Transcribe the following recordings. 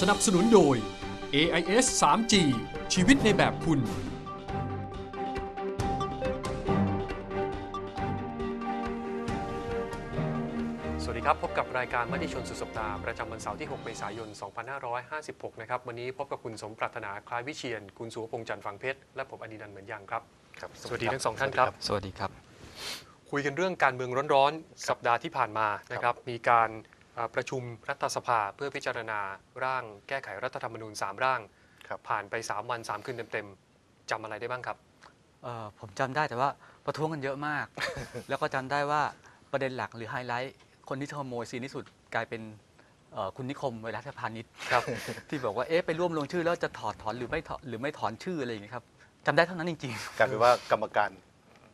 สนับสนุนโดย AIS 3G ชีวิตในแบบคุณ สวัสดีครับ พบกับรายการมติชนสุดสัปดาห์ประจำวันเสาร์ที่ 6 เมษายน 2556 นะครับ วันนี้พบกับคุณสมปรารถนาคล้ายวิเชียน คุณสุวพงษ์จันทร์ฝังเพชร และผมอดีนันท์เหมือนยังครับ ครับสวัสดีทั้งสองท่านครับ สวัสดีครับ คุยกันเรื่องการเมืองร้อนๆ สัปดาห์ที่ผ่านมานะครับ มีการเอ่อ ประชุมรัฐสภาเพื่อพิจารณาร่างแก้ไขรัฐธรรมนูญ 3 ร่างครับผ่านไป 3 วัน 3 คืนเต็มๆจำอะไรได้บ้างครับเอ่อผมจำได้แต่ว่าประท้วงกันเยอะมาก แล้วก็จำได้ว่าประเด็นหลักหรือไฮไลท์ คนที่ขโมยซีนที่สุดกลายเป็นเอ่อคุณนิคมเวลาพาณิชย์ครับ ที่บอกว่าเอ๊ะไปร่วมลงชื่อแล้วจะถอดถอนหรือไม่ถอนหรือไม่ถอนชื่ออะไรอย่างเงี้ยครับจำได้เท่านั้นจริงกลายเป็นว่ากรรมการ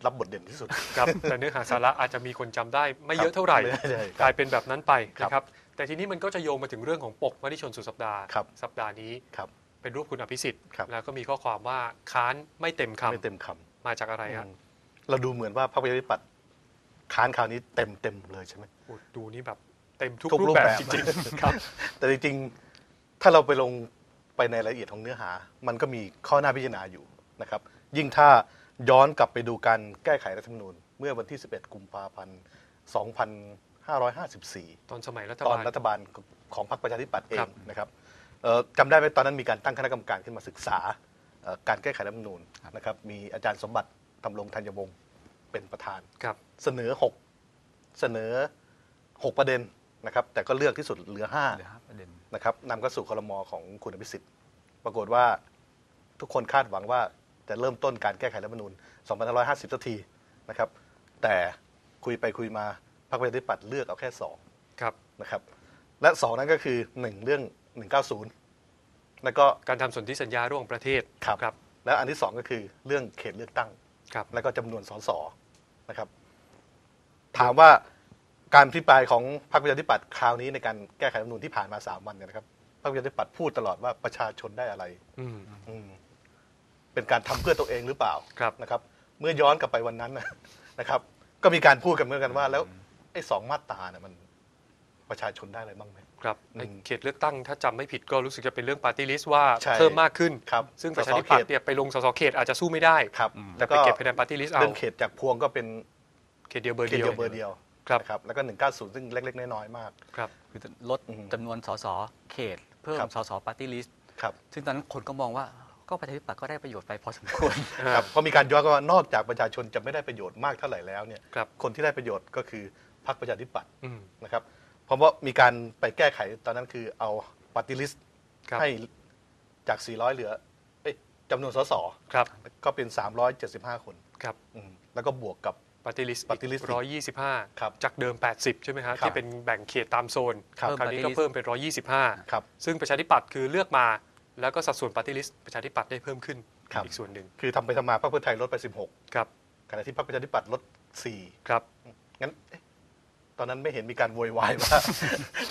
รับบทเด่นที่สุด ครับแต่เนื้อหาสาระอาจจะมีคนจำได้ไม่เยอะเท่าไหร่ ไม่ได้กลายเป็นแบบนั้นไปครับนะครับ แต่ทีนี้มันก็จะโยงมาถึงเรื่องของปกมติชนสุดสัปดาห์ ครับ สัปดาห์นี้ครับ เป็นรูปคุณอภิสิทธิ์ ครับ แล้วก็มีข้อความว่าค้านไม่เต็มคำไม่เต็มคมาจากอะไรำฮะอืมเราดูเหมือนว่าพรรคประชาธิปัตย์ค้านคราวนี้เต็มเต็มเลยใช่ไหม โอ้ดูนี่แบบเต็มทุกทุกรูปรูปแบบแบบ จริงๆครับ แต่จริงๆ ถ้าเราไปลงไปในรายละเอียดของเนื้อหา มันก็มีข้อหน้าพิจารณาอยู่นะครับ ยิ่งถ้า ย้อนกลับไปดูการแก้ไขรัฐธรรมนูญ เมื่อวันที่ 11 กุมภาพันธ์ 2554 ตอนสมัยรัฐตอบานลรัฐบาลของพรรคประชาธิปัตย์เอครังบ นะครับเอ่อจำได้ไหมตอนนั้นมีการตั้งคณะกรรมการขึ้นมาศึกษาเอ่อการแก้ไขรัฐธรรมนูญนะครับ มีอาจารย์สมบัติทำรงธัญวงศ์เป็นประธาน ครับ เสนอ 6 เสนอ 6 ประเด็นนะครับ แต่ก็เลือกที่สุดเหลือๆเหลือห้าประเด็น5นะครับนำเข้าสู่ครมของคุณอภิสิทธิ์ ปรากฏว่าทุกคนคาดหวังว่า จะเริ่มต้นการแก้ไขรัฐธรรมนูญ2550สักทีนะครับ แต่คุยไปคุยมาพรรคประชาธิปัตย์เลือกเอาแค่2ครับนะครับ และสองนั้นก็คือหนึ่งเรื่อง 190 แล้วก็การทำสนธิสัญญาร่วมประเทศครับครับแล้วอันที่สองก็คือเรื่องเขตเลือกตั้งครับแล้วก็จำนวนสสนะครับ ถามว่าการพิปรายของพรรคประชาธิปัตย์คราวนี้ในการแก้ไขรัฐธรรมนูญที่ผ่านมาสามวันเนี่ยนะครับพรรคประชาธิปัตย์พูดตลอดว่าประชาชนได้อะไร อืมอืม เป็นการทำเพื่อตัวเองหรือเปล่าครับนะครับ เมื่อย้อนกลับไปวันนั้นนะนะครับ ก็มีการพูดกันเหมือนกันว่า แล้วไอ้สองมาตราเนี่ยมันประชาชนได้อะไรบ้างไหมครับอืมในเขตเลือกตั้งถ้าจำไม่ผิดก็รู้สึกจะเป็นเรื่องปาร์ตี้ลิสต์ว่าใช่เพิ่มมากขึ้นครับซึ่งสประสชาธิปัตเขย์ตเนี่ยไปลงสสเขตอาจจะสู้ไม่ได้ครับแต่ไปเก็บคะแนนปาร์ตี้ลิสต์เอาเรื่องเขตจากพวงก็เป็นเขตเดียวเบอร์เขตเดียวเดียวเบอร์เดียวครับนะครับแล้วก็ 190 ซึ่งเล็ก ๆ น้อยๆมากครับคือลดอืมจำนวนสสเขต เพิ่มครับสสปาร์ตี้ลิสต์ครับซึ่งตอนนั้นคนก็มองว่า ก็ประชาธิปัตย์ก็ได้ประโยชน์ไปพอสมควร ครับเพราะมีการย้อนก็ว่านอกจากประชาชนจะไม่ได้ประโยชน์มากเท่าไหร่แล้วเนี่ยครับคนที่ได้ประโยชน์ก็คือพรรคประชาธิปัตย์อืม นะครับเพราะว่ามีการไปแก้ไขตอนนั้นคือเอาปฏิลิสต์ครับ ให้จาก 400 เหลือเอ้ยจำนวนสสครับก็เป็น 375 คนครับอืมแล้วก็บวกกับปาร์ตี้ลิสต์ Party list ร้อยยี่สิบห้าครับจากเดิม 80 ใช่ไหมฮะครับที่เป็นแบ่งเขตตามโซนครับ คราวนี้ก็ Party list เพิ่มเป็น 125 ครับ ซึ่งประชาธิปัตย์คือเลือกมา แล้วก็สัดส่วนปาร์ตี้ลิสต์ประชาธิปัตย์ได้เพิ่มขึ้นครับ อีกส่วนหนึ่งคือทำไปทำมาพรรคเพื่อไทยลดไปครับ16ขณะที่พรรคประชาธิปัตย์ลด4ครับงั้นเอ๊ะตอนนั้นไม่เห็นมีการโวยวายว่า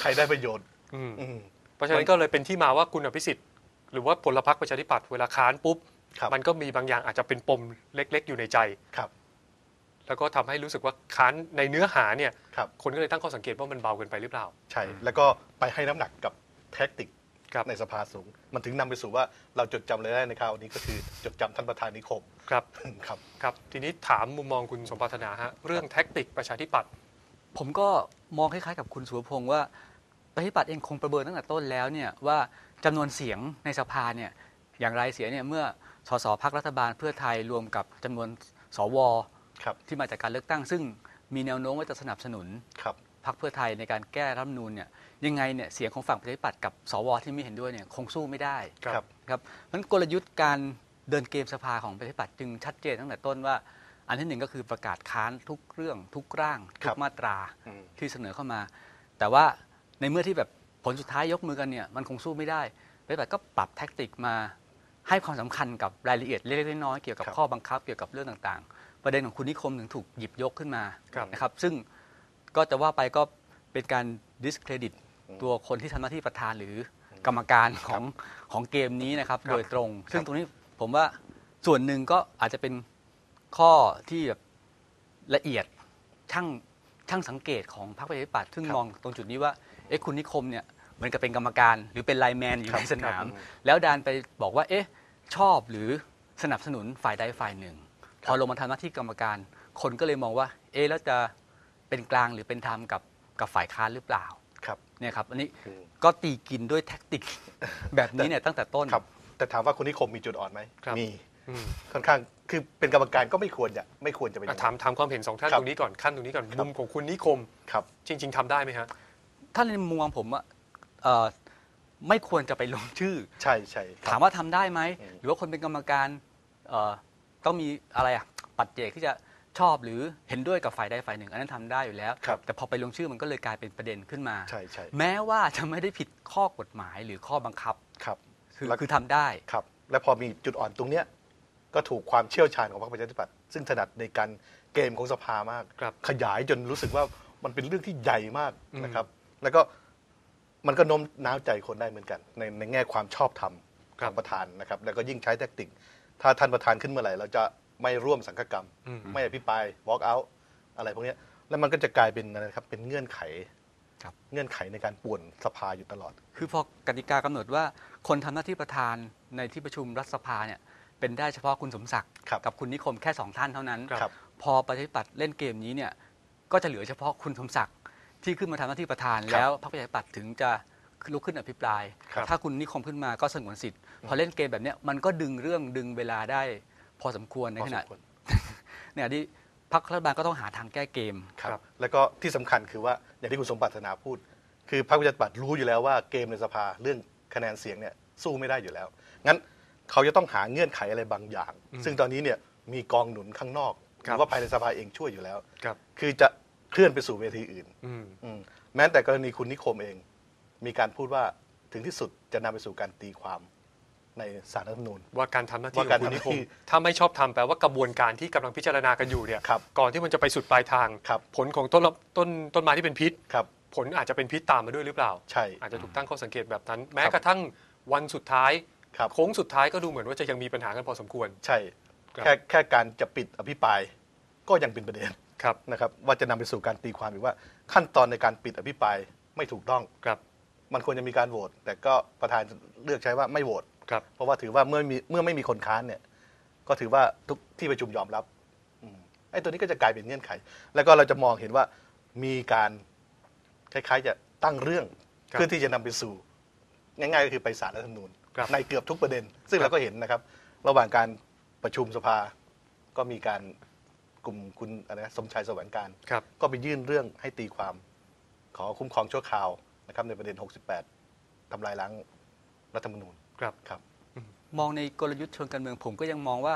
ใครได้ประโยชน์อืมอืม เพราะฉะนั้นก็เลยเป็นที่มาว่าคุณอภิสิทธิ์ หรือว่าพลพรรคประชาธิปัตย์เวลาค้านปุ๊บ ครับ มันก็มีบางอย่างอาจจะเป็นปมเล็ก ๆ อยู่ในใจ ครับแล้วก็ทำให้รู้สึกว่าค้านในเนื้อหาเนี่ย ครับ คนก็เลยตั้งข้อสังเกตว่ามันเบาเกินไปหรือเปล่า ใช่ แล้วก็ไปให้น้ำหนักกับแท็กติก ครับในสภาสูง มันถึงนำไปสู่ว่าเราจดจำเลยได้ในคราวนี้ก็คือจดจำท่านประธานนิคม ครับ ครับ ครับ ทีนี้ถามมุมมองคุณสมปรารถนาฮะเรื่องแท็กติกประชาธิปัตย์ ผมก็มองคล้ายๆกับคุณสุวพงศ์ว่าประชาธิปัตย์เองคงประเมินตั้งแต่ต้นแล้วเนี่ยว่าจำนวนเสียงในสภาเนี่ยอย่างไรเสียเนี่ยเมื่อสสพักรัฐบาลเพื่อไทยรวมกับจำนวนสวครับ ที่มาจากการเลือกตั้ง ซึ่งมีแนวโน้มว่าจะสนับสนุน ครับ พรรคเพื่อไทยในการแก้รัฐธรรมนูญเนี่ยยังไงเนี่ยเสียงของฝั่งประชาธิปัตย์กับสวที่ไม่เห็นด้วยเนี่ยคงสู้ไม่ได้ครับครับนั้นกลยุทธ์การเดินเกมสภาของประชาธิปัตย์จึงชัดเจนตั้งแต่ต้นว่า อันที่หนึ่งก็คือประกาศค้านทุกเรื่องทุกร่างคทุรักบมาตราอืมที่เสนอเข้ามา แต่ว่าในเมื่อที่แบบผลสุดท้ายยกมือกันเนี่ยมันคงสู้ไม่ได้ประชาธิปัตย์ก็ปรับแท็กติกมาให้ความสำคัญกับรายละเอียดเล็กๆน้อยๆเกี่ยวกับครับข้อบังคับเกี่ยวกับเรื่องต่างๆ ประเด็นของคุณนิคมถึงถูกหยิบยกขึ้นมาครับนะครับซึ่ง ก็จะว่าไปก็เป็นการดิสเครดิตอืมตัวคนที่ทำหน้าที่ประธานหรือกรรมการของของเกมนี้นะครับครับ โดยตรง ซึ่งตรงนี้ผมว่าส่วนหนึ่งก็อาจจะเป็นข้อที่แบบละเอียดช่างช่างสังเกตของพรรคประชาธิปัตย์ซึ่งครับมองตรงจุดนี้ว่าเอ๊ะคุณนิคมเนี่ยเหมือนกับเป็นกรรมการ หรือเป็นไลน์แมนอยู่ครับในสนามครับแล้วดันไปบอกว่า เอ๊ะ ชอบหรือสนับสนุนฝ่ายใดฝ่ายหนึ่ง พอลงมาทำหน้าที่กรรมการ คนก็เลยมองว่า เอ๊ะแล้วจะ เป็นกลางหรือเป็นธรรมกับกับฝ่ายค้านหรือเปล่าครับเนี่ยครับอันนี้อืมก็ตีกินด้วยแท็กติกแบบนี้เนี่ยตั้งแต่ต้นครับ แต่ถามว่าคุณนิคมมีจุดอ่อนไหมครับมีอืมค่อนข้างคือเป็นกรรมการก็ไม่ควรจะไม่ควรจะเป็นออะย่างถามนั้นถามความเห็นสองท่านครับตรงนี้ก่อนขั้นตรงนี้ก่อนครับมุมของคุณนิคมครับ จริง ๆทำได้ไหมฮะถ้าในมุมมองผมอะเอ่อไม่ควรจะไปลงชื่อ ใช่ใช่ครับถามว่าทำได้ไหมอืมหรือว่าคนเป็นกรรมการเอ่อต้องมีอะไรอะปัจเจกที่จะ ชอบหรือเห็นด้วยกับฝ่ายใดฝ่ายหนึ่ง อันนั้นทำได้อยู่แล้ว ครับแต่พอไปลงชื่อมันก็เลยกลายเป็นประเด็นขึ้นมา ใช่ใช่ แม้ว่าจะไม่ได้ผิดข้อกฎหมายหรือข้อบังคับ ครับคือแล้วคือทำได้ ครับ และพอมีจุดอ่อนตรงเนี้ยก็ถูกความเชี่ยวชาญของพรรคประชาธิปัตย์ซึ่งถนัดในการเกมของสภามาก ครับ ขยายจนรู้สึกว่ามันเป็นเรื่องที่ใหญ่มากอืมนะครับ แล้วก็มันก็โน้มน้าวใจคนได้เหมือนกัน ในในแง่ความชอบธรรมของประธานนะครับ แล้วก็ยิ่งใช้แทคติก ถ้าท่านประธานขึ้นเมื่อไหร่เราจะ ไม่ร่วมสังฆกรรมอืมไม่อภิปราย walk out อะไรพวกเนี้ยแล้วมันก็จะกลายเป็นอะไรครับเป็นเงื่อนไขครับเงื่อนไขในการป่วนสภาอยู่ตลอด คือพอกติกากำหนดว่าคนทำหน้าที่ประธานในที่ประชุมรัฐสภาเนี่ยเป็นได้เฉพาะคุณสมศักดิ์ครับกับคุณนิคมแค่สองท่านเท่านั้นครับพอประชาธิปัตย์เล่นเกมนี้เนี่ยก็จะเหลือเฉพาะคุณสมศักดิ์ที่ขึ้นมาทำหน้าที่ประธานครับแล้วพรรคประชาธิปัตย์ถึงจะลุกขึ้นอภิปรายครับถ้าคุณนิคมขึ้นมาก็สงวนสิทธิ์ พอเล่นเกมแบบเนี้ยมันก็ดึงเรื่องดึงเวลาได้ พอสมควรในพอขสณะมควรเนี่ยที่พรรครัฐบาลก็ต้องหาทางแก้เกมครับแล้วก็ที่สำคัญคือว่าอย่างที่คุณสมบัตินาพูด คือพรรคประชาธิปัตย์รู้อยู่แล้วว่าเกมในสภาเรื่องคะแนนเสียงเนี่ยสู้ไม่ได้อยู่แล้ว งั้นเขาจะต้องหาเงื่อนไขอะไรบางอย่างอืมซึ่งตอนนี้เนี่ยมีกองหนุนข้างนอกหครับรือว่าภายในสภาเองช่วยอยู่แล้วครับคือจะเคลื่อนไปสู่เวทีอื่นอืมอืมแม้แต่กรณีคุณนิคมเอง มีการพูดว่าถึงที่สุดจะนำไปสู่การตีความ ในสารรัฐธรรมนูญ ว่าการทำหน้าที่ว่าขกาอรงคุณนิคทำหน้าที่มถ้าไม่ชอบทำแปลว่ากระบวนการที่กำลังพิจารณากันอยู่เนี่ยครับก่อนที่มันจะไปสุดปลายทาง ครับ ผลของต้นละต้นต้นไม้ที่เป็นพิษ ครับ ผลอาจจะเป็นพิษตามมาด้วยหรือเปล่า ใช่ อาจจะถูกตั้งข้อสังเกตแบบนั้น แม้กระทั่งวันสุดท้าย ครับ โค้งสุดท้ายก็ดูเหมือนว่าจะยังมีปัญหากันพอสมควร ใช่ ครับ แค่แค่การจะปิดอภิปรายก็ยังเป็นประเด็นครับ นะครับว่าจะนำไปสู่การตีความอีกว่าขั้นตอนในการปิดอภิปรายไม่ถูกต้อง ครับ มันควรจะมีการโหวตแต่ก็ประธานเลือกใช้ว่าไม่โหวต ครับ เพราะว่าถือว่าเมื่อมีเมื่อไม่มีคนค้านเนี่ย ก็ถือว่าทุกที่ประชุมยอมรับอืมไอ้ตัวนี้ก็จะกลายเป็นเงื่อนไข แล้วก็เราจะมองเห็นว่ามีการคล้ายๆจะตั้งเรื่องครับ เพื่อที่จะนำไปสู่ ง่ายๆก็คือไปศาลรัฐธรรมนูญ ครับ ในเกือบทุกประเด็น ซึ่งครับเราก็เห็นนะครับ ระหว่างการประชุมสภาก็มีการกลุ่มคุณอะไรนะสมชายแสวงการ ครับ ก็ไปยื่นเรื่องให้ตีความขอคุ้มครองชั่วคราวนะครับในประเด็น 68ทำลายล้างรัฐธรรมนูญ ครับครับ มองในกลยุทธ์เชิงการเมืองผมก็ยังมองว่า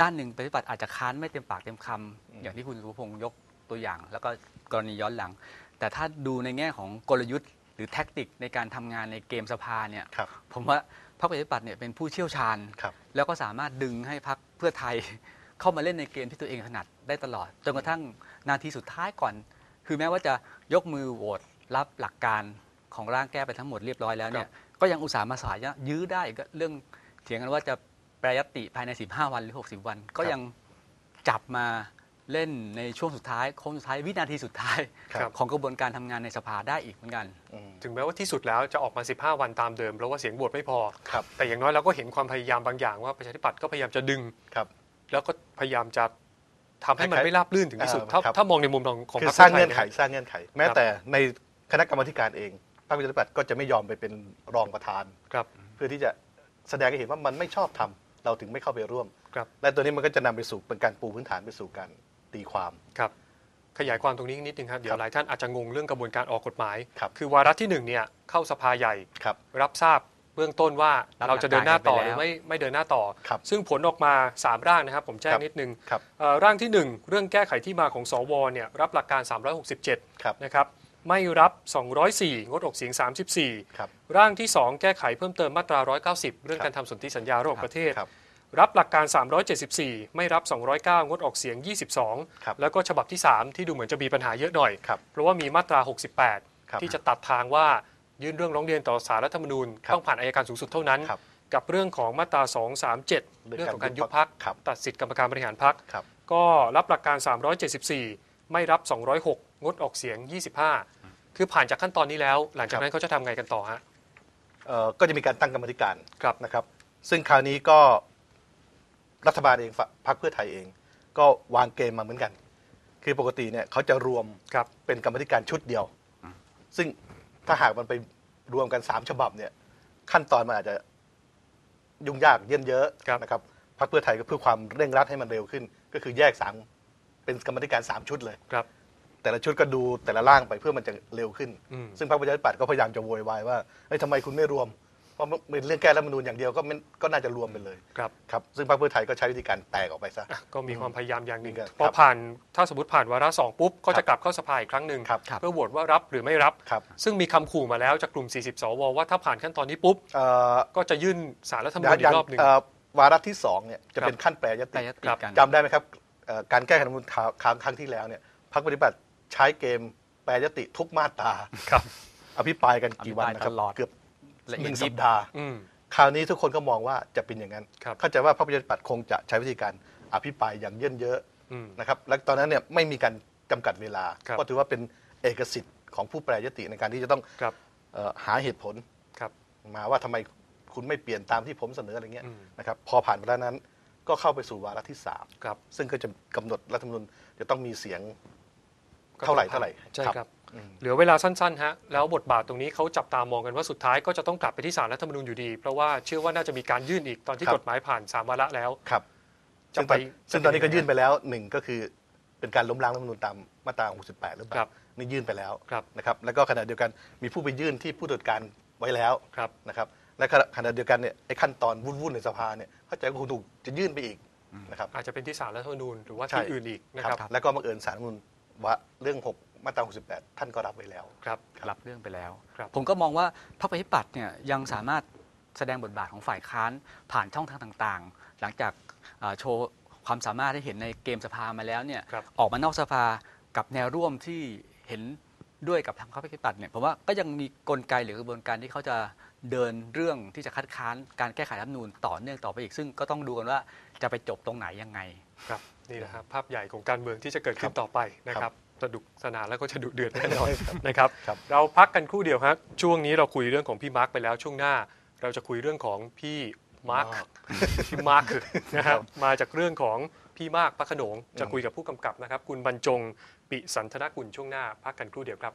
ด้านหนึ่งประชาธิปัตย์อาจจะค้านไม่เต็มปากเต็มคำอย่างที่คุณสุภพงศ์ยกตัวอย่าง แล้วก็กรณีย้อนหลัง แต่ถ้าดูในแง่ของกลยุทธ์ หรือแท็กติกในการทำงานในเกมสภาเนี่ยครับผมว่าพรรคประชาธิปัตย์เนี่ยเป็นผู้เชี่ยวชาญครับแล้วก็สามารถดึงให้พรรคเพื่อไทยเข้ามาเล่นในเกมที่ตัวเองถนัดได้ตลอดจนกระทั่งนาทีสุดท้ายก่อน คือแม้ว่าจะยกมือโหวตรับหลักการของร่างแก้ไปทั้งหมดเรียบร้อยแล้วเนี่ย ก็ยังอุตส่าห์มาสายยื้อได้ก็เรื่องเถียงกันว่าจะแปรยตติภายใน 15 วันหรือ 60 วัน ก็ยังจับมาเล่นในช่วงสุดท้ายโค้งสุดท้ายวินาทีสุดท้ายครับของกระบวนการทำงานในสภาได้อีกเหมือนกันอืมถึงแม้ว่าที่สุดแล้วจะออกมา 15 วันตามเดิมเพราะว่าเสียงโหวตไม่พอครับแต่อย่างน้อยเราก็เห็นความพยายามบางอย่างว่าประชาธิปัตย์ก็พยายามจะดึงครับแล้วก็พยายามจะทำให้มันคล้ายๆไม่ราบรื่นถึงที่สุดเอ่อถ้าครับถ้ามองในมุมของของคือพรรคสร้างพื่เงื่อนไขทยะสร้างเงื่อนไข แม้ครับแต่ในคณะกรรมาธิการเอง พรรคประชาธิปัตย์ก็จะไม่ยอมไปเป็นรองประธาน ครับเพื่อที่จะแสดงให้เห็นว่ามันไม่ชอบทำเราถึงไม่เข้าไปร่วม ครับและตัวนี้มันก็จะนำไปสู่เป็นการปูพื้นฐานไปสู่การตีความ ครับ ขยายความตรงนี้นิดนึงครับเดี๋ยครัวบหลายท่านอาจจะงงเรื่องกระบวนการออกกฎหมายครับคือวาระที่หนึ่งเนี่ยเข้าสภาใหญ่ ครับ รับทราบเบื้องต้นว่ารับเราจะเดินหน้าต่อหลักการหรือไปแล้วไม่ไม่เดินหน้าต่อ ครับซึ่งผลออกมา 3 ร่างนะครับ ผมแจ้คงรับ นิดนึงครับ เอ่อร่างที่ 1 เรื่องแก้ไขที่มาของสวเนี่ยรับหลักการ367ครับนะครับ ไม่รับ 204 งดออกเสียง 34 ครับ ร่างที่ 2 แก้ไขเพิ่มเติมมาตรา 190 เรื่องครับการทำสนธิสัญญาระหว่างประเทศ ครับ รับหลักการ 374 ไม่รับ 209 งดออกเสียง ครับ 22 แล้วก็ฉบับที่ 3 ที่ดูเหมือนจะมีปัญหาเยอะหน่อย ครับ เพราะว่ามีมาตรา ครับ68 ที่จะตัดทางว่ายื่นเรื่องร้องเรียนต่อสารรัฐธรรมนูญครับต้องผ่านอายการสูงสุดเท่านั้น ครับกับเรื่องของมาตรา 237 เรื่องของการยุบพักครับ ตัดสิทธิ์กรรมการบริหารพัก ครับ ก็รับหลักการ 374 ไม่รับ 206 งดออกเสียง 25 คือผ่านจากขั้นตอนนี้แล้ว หลังจากนั้นเขาจะทำไงกันต่อฮะ เอ่อก็จะมีการตั้งกรรมาธิการครับ นะครับ ซึ่งคราวนี้ก็รัฐบาลเองฝพรรคเพื่อไทยเอง ก็วางเกมมาเหมือนกัน คือปกติเนี่ยเขาจะรวมครับ เป็นกรรมาธิการชุดเดียว ซึ่งถ้าหากมันไปรวมกันสามฉบับเนี่ย ขั้นตอนมันอาจจะยุ่งยากเยินเยอะครับ นะครับพรรคเพื่อไทยก็เพื่อความเร่งรัดให้มันเร็วขึ้น ก็คือแยกสามเป็นกรรมาธิการสามชุดเลย ครับ แต่ละชุดก็ดูแต่ละร่างไปเพื่อมันจะเร็วขึ้นอืมซึ่งพรรคประชาธิปัตย์ก็พยายามจะโวยวายว่าเฮ้ยทำไมคุณไม่รวมเพราะมันเป็นเรื่องแก้รัฐธรรมนูญอย่างเดียวก็ไม่ก็น่าจะรวมไปเลยครับครับซึ่งพรรคเพื่อไทยก็ใช้วิธีการแตกออกไปซะอะก็มีความพยายามอย่างหนึ่งครับพอผ่านถ้าสมมติผ่านวาระสองปุ๊บก็จะกลับเข้าสภาอีกครั้งหนึ่งครับครับเพื่อโหวตว่ารับหรือไม่รับครับซึ่งมีคำขู่มาแล้วจากกลุ่ม 40 สวว่าถ้าผ่านขั้นตอนนี้ปุ๊บเอ่อก็จะยื่นสารรัฐธรรมนูญอีกรอบหนึ่งเอ่อวาระที่สองเนี่ยจะครับเป็นขั้นแปรยแปลติยติครับกันจำได้ไหมครับเอ่อการแก้ไขรัฐธรรมนูญคราวครั้งครั้งที่แล้วเนี่ยพรรคปฏิบัติ ใช้เกมแปรยติทุกมาตราครับ อภิปรายกันกี่วันนะครัอภิปรายตลอดเกือบละเอีหยดนึ่งยิสับปดาห์อืมคราวนี้ทุกคนก็มองว่าจะเป็นอย่างนั้นครับเข้าใจว่าพรรคประชาธิปัตย์คงจะใช้วิธีการอภิปรายอย่างเยินเยอะอืมนะครับและตอนนั้นเนี่ยไม่มีการจำกัดเวลาครับก็ถือว่าเป็นเอกสิทธิ์ของผู้แปรยติในการที่จะต้องครับเอ่อหาเหตุผลครับมาว่าทำไมคุณไม่เปลี่ยนตามที่ผมเสนออะไรเงี้ยอืมนะครับพอผ่านไปแล้วนั้นก็เข้าไปสู่วาระที่สามครับซึ่งก็จะกำหนดรัฐธรรมนูญจะต้องมีเสียง เท่าไหร่เท่าไหร่ใช่ครับครับอืมเหลือเวลาสั้นๆฮะแล้วบทบาทตรงนี้เขาจับตามองกันว่าสุดท้ายก็จะต้องกลับไปที่ศาลรัฐธรรมนูญอยู่ดี เพราะว่าเชื่อว่าน่าจะมีการยื่นอีกตอนที่ครับกฎหมายผ่านสามวาระแล้วครับจะซึ่งไปตอนซึ่งตอนนี้ก็ยื่นไปแล้วหนึ่งก็คือเป็นการล้มล้างรัฐธรรมนูญตามมาตรา 68 หรือเปครัล่าบนี่ยื่นไปแล้วครับนะครับแล้วก็ขณะเดียวกันมีผู้ไปยื่นที่ผู้ตรวจการไว้แล้วครับนะครับและขณะเดียวกันเนี่ยไอ้ขั้นตอนวุ่นๆในสภาเนี่ยเข้าใจว่าคงถูกจะยื่นไปอีกนะครับอาจจะเป็นที่ศาลรัฐธรรมนูญหรือว่าใช่ที่อื่นอีกนะครับแล้วก็บังเอิญสารรัฐธรรมนูญ ว่าเรื่อง 6 มาตรา 68 ท่านก็รับไว้แล้ว ครับรับเรื่องไปแล้ว ครับ ผมก็มองว่าพรรคประชาธิปัตย์เนี่ยยังสามารถแสดงบทบาทของฝ่ายค้านผ่านช่องทางต่างๆ หลังจากอ่าโชว์ความสามารถที่เห็นในเกมสภามาแล้วเนี่ยครับ ออกมานอกสภากับแนวร่วมที่เห็นด้วยกับทางพรรคประชาธิปัตย์เนี่ยผมว่าก็ยังมีกลไกหรือกระบวนการที่เขาจะเดินเรื่องที่จะคัดค้านการแก้ไขรัฐธรรมนูญต่อเนื่องต่อไปอีกซึ่งก็ต้องดูกันว่าจะไปจบตรงไหนยังไง ครับ นี่นะครับภาพใหญ่ของการเมืองที่จะเกิดขึ้นครับต่อไปนะคครัรับบสนุกสนานแล้วก็จะดุเดือดแน่นอนครับนะครับครับ เราพักกันครู่เดียวครับช่วงนี้เราคุยเรื่องของพี่มาร์คไปแล้วช่วงหน้า เราจะคุยเรื่องของพี่มาร์คพี่มาร์คนะครับมาจากเรื่องของพี่มากพระโขนงจะคุยกับผู้กำกับนะครับ คุณบรรจง ปิสันธนกุลช่วงหน้า พักกันครู่เดียวครับ